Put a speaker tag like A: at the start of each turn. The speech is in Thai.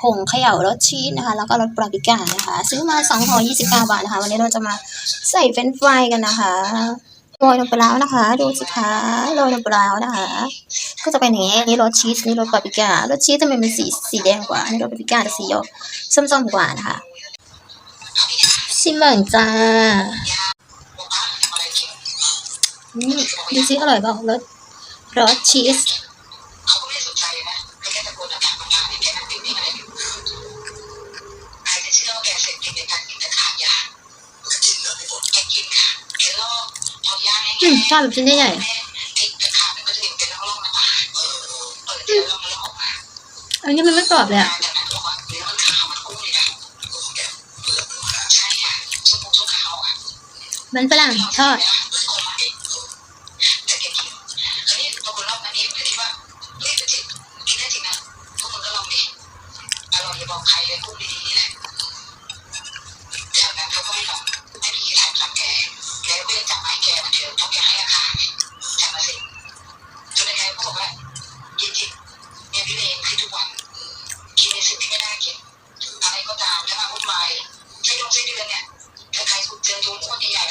A: ผงเขย่ารสชีสนะคะ แล้วก็รสปาปริก้านะคะ ซื้อมา2ห่อ29 บาทนะคะ วันนี้เราจะมาใส่เฟรนฟรายกันนะคะโรยลงไปแล้วนะคะ ดูสิคะโรยลงไปแล้วนะคะ ก็จะเป็นอย่างนี้นี่รสชีสนี่รสปาปริก้ารสชีสทำไมมันสีสีแดงกว่านี่รสปาปริก้าจะสีออกส้มๆกว่านะคะชิมเหมือนจ้าดูสิอร่อยเปล่ารสรสชีส
B: อื
A: มชอบแบบชิ้นใหญ่
B: แม่ติดแต่ขาดมันก็จะเห็นเป็นร่องๆน้ำตาเออเปิดทีละร่องแล้วออกมา
A: ๆอันนี้มันไม่กรอบเลยอะ
B: บันขาวมันกุ้งเลยนะมั
A: นฝรั่งทอด
B: อร่อยบอกใครเลยพูดดี แกอนเดิมเพราะแกให้รคาจับมาสิจนในแกก็บอกว่ายินจริงเนี่ยพี่เองคือทุกวันคิดในสิ่งที่ไม่น่าคิดอะไรก็ตามถ้ามาวุ่นวายไส้ดงไส้เดือนเนี่ยถ้าใครเจอตัวอ้วนใหญ่